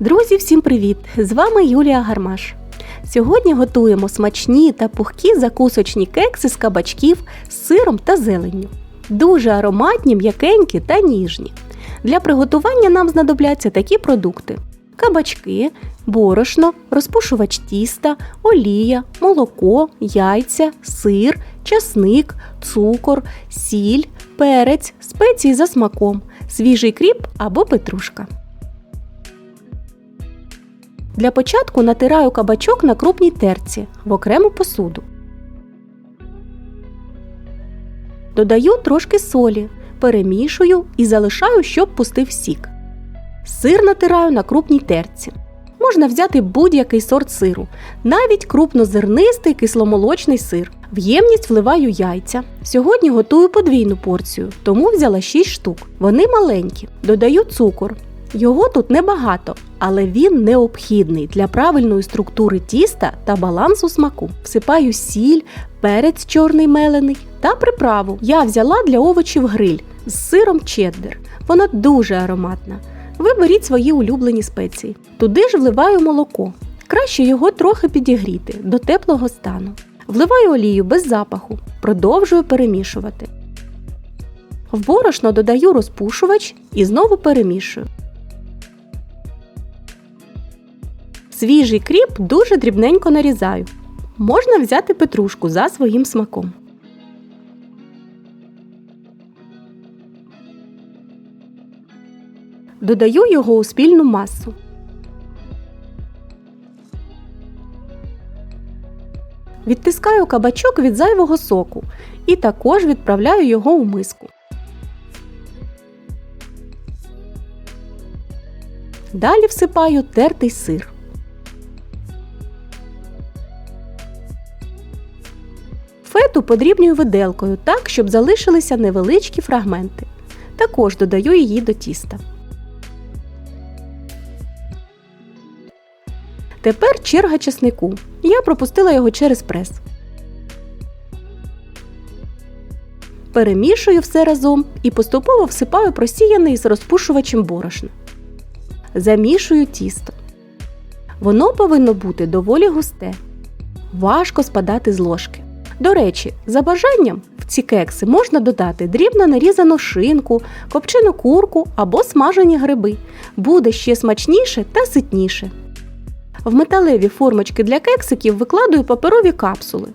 Друзі, всім привіт! З вами Юлія Гармаш. Сьогодні готуємо смачні та пухкі закусочні кекси з кабачків з сиром та зеленню. Дуже ароматні, м'якенькі та ніжні. Для приготування нам знадобляться такі продукти: кабачки, борошно, розпушувач тіста, олія, молоко, яйця, сир, часник, цукор, сіль, перець, спеції за смаком, свіжий кріп або петрушка. Для початку натираю кабачок на крупній терці в окрему посуду. Додаю трошки солі, перемішую і залишаю, щоб пустив сік. Сир натираю на крупній терці. Можна взяти будь-який сорт сиру, навіть крупнозернистий кисломолочний сир. В ємність вливаю яйця. Сьогодні готую подвійну порцію, тому взяла 6 штук. Вони маленькі. Додаю цукор. Його тут небагато, але він необхідний для правильної структури тіста та балансу смаку. Всипаю сіль, перець чорний мелений та приправу. Я взяла для овочів гриль з сиром чеддер. Вона дуже ароматна. Ви беріть свої улюблені спеції. Туди ж вливаю молоко. Краще його трохи підігріти до теплого стану. Вливаю олію без запаху, продовжую перемішувати. В борошно додаю розпушувач і знову перемішую. Свіжий кріп дуже дрібненько нарізаю. Можна взяти петрушку за своїм смаком. Додаю його у спільну масу. Відтискаю кабачок від зайвого соку і також відправляю його у миску. Далі всипаю тертий сир. Фету подрібнюю виделкою так, щоб залишилися невеличкі фрагменти. Також додаю її до тіста. Тепер черга чеснику. Я пропустила його через прес. Перемішую все разом і поступово всипаю просіяний з розпушувачем борошна. Замішую тісто. Воно повинно бути доволі густе. Важко спадати з ложки. До речі, за бажанням в ці кекси можна додати дрібно нарізану шинку, копчену курку або смажені гриби. Буде ще смачніше та ситніше. В металеві формочки для кексиків викладую паперові капсули.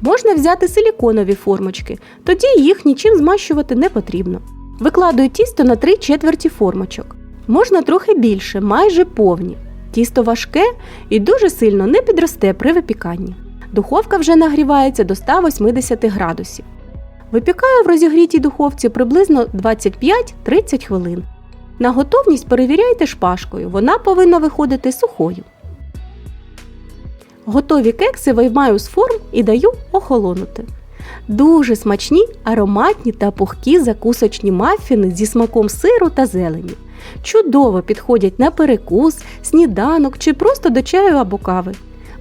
Можна взяти силіконові формочки, тоді їх нічим змащувати не потрібно. Викладую тісто на 3 четверті формочок. Можна трохи більше, майже повні. Тісто важке і дуже сильно не підросте при випіканні. Духовка вже нагрівається до 180 градусів. Випікаю в розігрітій духовці приблизно 25-30 хвилин. На готовність перевіряйте шпажкою, вона повинна виходити сухою. Готові кекси виймаю з форм і даю охолонути. Дуже смачні, ароматні та пухкі закусочні мафіни зі смаком сиру та зелені. Чудово підходять на перекус, сніданок чи просто до чаю або кави.